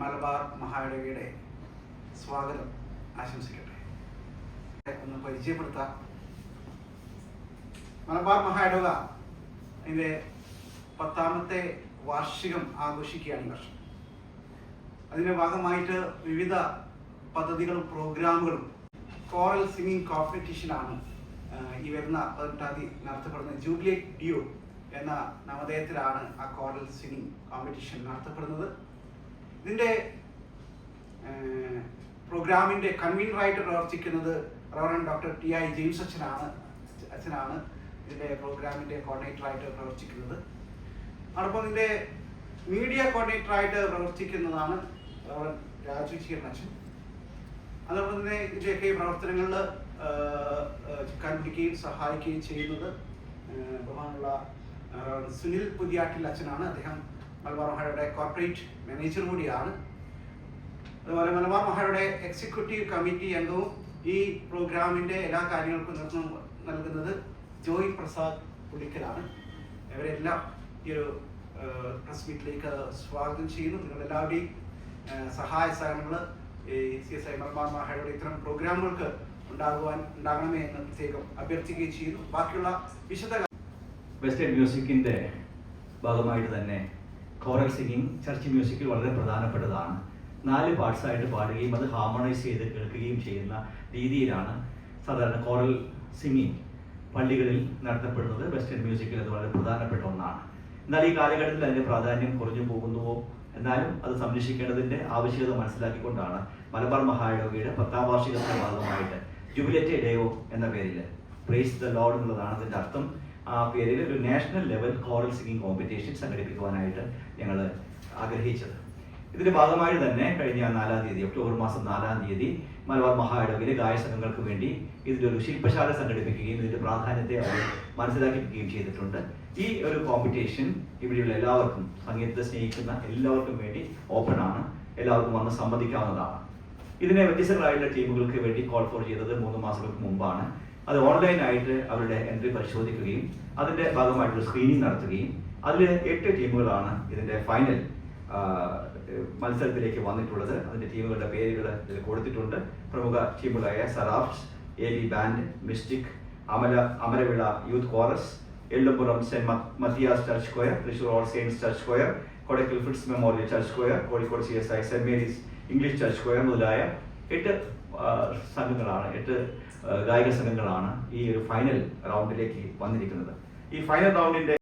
മലബാർ മഹായിടവയുടെ സ്വാഗതം ആശംസിക്കട്ടെ. ഒന്ന് പരിചയപ്പെടുത്താം. മലബാർ മഹായിടവ അതിന്റെ പത്താമത്തെ വാർഷികം ആഘോഷിക്കുകയാണ് ഈ വർഷം. അതിന്റെ ഭാഗമായിട്ട് വിവിധ പദ്ധതികളും പ്രോഗ്രാമുകളും കോറൽ സിംഗിങ് കോമ്പറ്റീഷനാണ് ഈ വരുന്ന പതിനെട്ടാം തീയതി നടത്തപ്പെടുന്ന ജൂബിലേറ്റ് ഡ്യൂ എന്ന നവദേയത്തിലാണ് ആ കോറൽ സിംഗിങ് കോമ്പറ്റീഷൻ നടത്തപ്പെടുന്നത്. ഇതിന്റെ പ്രോഗ്രാമിന്റെ കൺവീനറായിട്ട് പ്രവർത്തിക്കുന്നത് reverend doctor T I James അച്ഛനാണ് അച്ഛനാണ് ഇതിന്റെ പ്രോഗ്രാമിന്റെ കോർഡിനേറ്ററായിട്ട് പ്രവർത്തിക്കുന്നത്. അതോടൊപ്പം ഇതിന്റെ മീഡിയ കോർഡിനേറ്ററായിട്ട് പ്രവർത്തിക്കുന്നതാണ് റവറൻ രാജു ചീർണച്ചൻ അതോടൊപ്പം തന്നെ ഇതിന്റെയൊക്കെ പ്രവർത്തനങ്ങളിൽ കണ്ടുപിടിക്കുകയും സഹായിക്കുകയും ചെയ്യുന്നത് ബഹുമാനുള്ള സുനിൽ പുതിയാട്ടിൽ അച്ഛനാണ്. അദ്ദേഹം മലബാർ മഹയുടെ കോർപ്പറേറ്റ് മാനേജർ കൂടിയാണ്. അതുപോലെ മലബാർ മഹയുടെ എക്സിക്യൂട്ടീവ് കമ്മിറ്റി അംഗവും ഈ പ്രോഗ്രാമിന്റെ എല്ലാ കാര്യങ്ങൾക്കും നേതൃത്വം നൽകുന്നത് ജോയ് പ്രസാദ് പുളിക്കലാണ് ഇവരെല്ലാം ഈ ഒരു പ്രസ് മീറ്റിലേക്ക് സ്വാഗതം ചെയ്യുന്നു. നിങ്ങളെല്ലാവരുടെയും സഹായ സഹകരണങ്ങൾ ഈ സി എസ് ഐ മലബാർ മഹയുടെ ഇത്തരം പ്രോഗ്രാമുകൾക്ക് ഉണ്ടാകുവാൻ ഉണ്ടാകണമേ എന്ന് പ്രത്യേകം അഭ്യർത്ഥിക്കുകയും ചെയ്യുന്നു. ബാക്കിയുള്ള വിശദ വെസ്റ്റേൺ മ്യൂസിക്കിന്റെ ഭാഗമായിട്ട് തന്നെ കോറൽ സിംഗിങ് ചർച്ച് മ്യൂസിക്കിൽ വളരെ പ്രധാനപ്പെട്ടതാണ്. നാല് പാർട്സ് ആയിട്ട് പാടുകയും അത് ഹാർമണൈസ് ചെയ്ത് കേൾക്കുകയും ചെയ്യുന്ന രീതിയിലാണ് സാധാരണ കോറൽ സിംഗിങ് പള്ളികളിൽ നടത്തപ്പെടുന്നത്. വെസ്റ്റേൺ മ്യൂസിക്കിൽ അത് വളരെ പ്രധാനപ്പെട്ട ഒന്നാണ്. എന്നാൽ ഈ കാലഘട്ടത്തിൽ അതിന്റെ പ്രാധാന്യം കുറഞ്ഞു പോകുന്നുവോ? എന്നാലും അത് സംരക്ഷിക്കേണ്ടതിന്റെ ആവശ്യകത മനസ്സിലാക്കിക്കൊണ്ടാണ് മലബാർ മഹായോഗയുടെ പത്താം വാർഷികത്തിന്റെ ഭാഗമായിട്ട് ജൂബിലറ്റ് ഡേയോ എന്ന പേരിൽ പ്രേസ് ദ ലോഡ് എന്നുള്ളതാണ് അതിന്റെ അർത്ഥം. പേരിൽ ഒരു national level choral singing competition സംഘടിപ്പിക്കുവാനായിട്ട് ഞങ്ങൾ ആഗ്രഹിച്ചത്. ഇതിന്റെ ഭാഗമായി തന്നെ കഴിഞ്ഞ നാലാം തീയതി ഒക്ടോബർ മാസം നാലാം തീയതി മലബാർ മഹായിടവിലെ ഗായ സംഘങ്ങൾക്ക് വേണ്ടി ഒരു ശില്പശാല സംഘടിപ്പിക്കുകയും ഇതിന്റെ പ്രാധാന്യത്തെ അവർ മനസ്സിലാക്കിപ്പിക്കുകയും ചെയ്തിട്ടുണ്ട്. ഈ ഒരു കോമ്പറ്റീഷൻ ഇവിടെയുള്ള എല്ലാവർക്കും സംഗീതത്തെ സ്നേഹിക്കുന്ന എല്ലാവർക്കും വേണ്ടി ഓപ്പൺ ആണ്. എല്ലാവർക്കും വന്ന് സംബന്ധിക്കാവുന്നതാണ്. ഇതിനെ വ്യത്യസ്തങ്ങളായിട്ടുള്ള ടീമുകൾക്ക് വേണ്ടി കോൾ ഫോർ ചെയ്തത് മൂന്ന് മാസങ്ങൾക്ക് മുമ്പാണ്. അത് ഓൺലൈനായിട്ട് അവരുടെ എൻട്രി പരിശോധിക്കുകയും അതിന്റെ ഭാഗമായിട്ട് സ്ക്രീനിങ് നടത്തുകയും അതിൽ എട്ട് ടീമുകളാണ് ഇതിന്റെ ഫൈനൽ മത്സരത്തിലേക്ക് വന്നിട്ടുള്ളത്. അതിന്റെ ടീമുകളുടെ പേരുകൾ ഇതിൽ കൊടുത്തിട്ടുണ്ട്. പ്രമുഖ ടീമുകളായ seraphs A B band mystic Amala Amaravila youth chorus Ellupuram saint Matthias church square Thrissur all saints church square Kodakkal Fitz memorial church square Kozhikode C S I saint Mary's English church square മുതലായ എട്ട് സംഘങ്ങളാണ് എട്ട് ഗായക സംഘങ്ങളാണ് ഈ ഒരു final റൗണ്ടിലേക്ക് വന്നിരിക്കുന്നത്. ഈ final റൗണ്ടിന്റെ